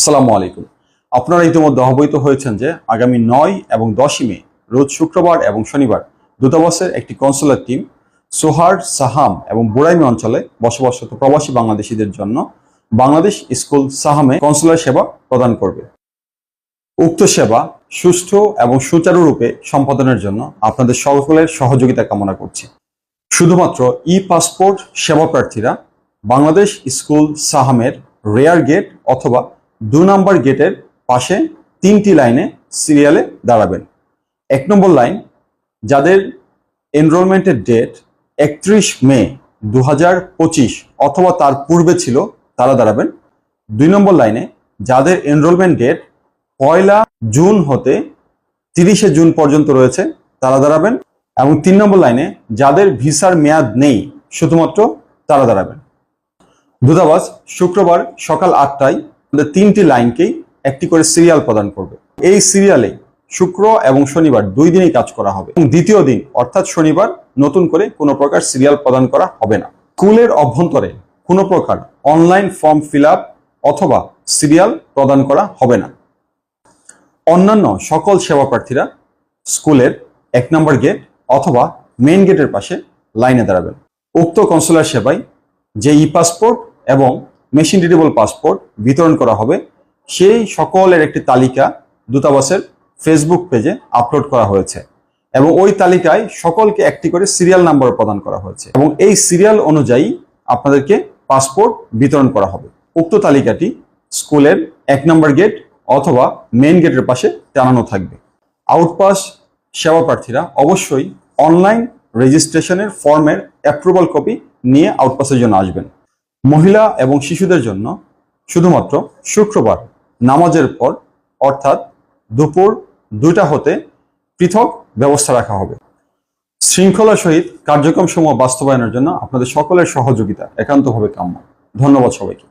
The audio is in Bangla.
আসসালামু আলাইকুম। আপনারা ইতিমধ্যে অবহিত হয়েছেন যে আগামী নয় এবং দশই মে, রোজ শুক্রবার এবং শনিবার দূতাবাসের একটি কনসুলার টিম সোহার, সাহাম এবং বুড়াইমি অঞ্চলে বসবাসরত প্রবাসী বাংলাদেশিদের জন্য বাংলাদেশ স্কুল সাহামে কনসুলার সেবা প্রদান করবে। উক্ত সেবা সুষ্ঠু এবং সুচারুরূপে সম্পাদনের জন্য আপনাদের সকলের সহযোগিতা কামনা করছি। শুধুমাত্র ই পাসপোর্ট সেবা প্রার্থীরা বাংলাদেশ স্কুল সাহামের রেয়ার গেট অথবা দু নম্বর গেটের পাশে তিনটি লাইনে সিরিয়ালে দাঁড়াবেন। এক নম্বর লাইন, যাদের এনরোলমেন্টের ডেট একত্রিশ মে দু হাজার পঁচিশ অথবা তার পূর্বে ছিল, তারা দাঁড়াবেন। দুই নম্বর লাইনে, যাদের এনরোলমেন্ট ডেট পয়লা জুন হতে তিরিশে জুন পর্যন্ত রয়েছে, তারা দাঁড়াবেন। এবং তিন নম্বর লাইনে, যাদের ভিসার মেয়াদ নেই, শুধুমাত্র তারা দাঁড়াবেন। দূতাবাস শুক্রবার সকাল আটটায় আমাদের তিনটি লাইনকেই একটি করে সিরিয়াল প্রদান করবে। এই সিরিয়ালে শুক্র এবং শনিবার দুই দিনেই কাজ করা হবে এবং দ্বিতীয় দিন অর্থাৎ শনিবার নতুন করে কোনো প্রকার সিরিয়াল প্রদান করা হবে না। স্কুলের অভ্যন্তরে কোনো প্রকার অনলাইন ফর্ম ফিল অথবা সিরিয়াল প্রদান করা হবে না। অন্যান্য সকল সেবা প্রার্থীরা স্কুলের এক নম্বর গেট অথবা মেইন গেটের পাশে লাইনে দাঁড়াবেন। উক্ত কনসুলার সেবায় যে ই পাসপোর্ট এবং মেশিন রিডেবল পাসপোর্ট বিতরণ করা হবে। সেই সকলের একটি তালিকা দূতাবাসের ফেসবুক পেজে আপলোড করা হয়েছে এবং ওই তালিকায় সকলকে একটি করে সিরিয়াল নাম্বার প্রদান করা হয়েছে এবং এই সিরিয়াল অনুযায়ী আপনাদেরকে পাসপোর্ট বিতরণ করা হবে। উক্ত তালিকাটি স্কুলের এক নম্বর গেট অথবা মেন গেটের পাশে টানানো থাকবে। আউটপাস সেবা প্রার্থীরা অবশ্যই অনলাইন রেজিস্ট্রেশনের ফর্মের অ্যাপ্রুভাল কপি নিয়ে আউটপাসের জন্য আসবেন। মহিলা এবং শিশুদের জন্য শুধুমাত্র শুক্রবার নামাজের পর, অর্থাৎ দুপুর দুইটা হতে পৃথক ব্যবস্থা রাখা হবে। শৃঙ্খলা সহিত কার্যক্রম সমূহ বাস্তবায়নের জন্য আপনাদের সকলের সহযোগিতা একান্তভাবে কাম্য। ধন্যবাদ সবাইকে।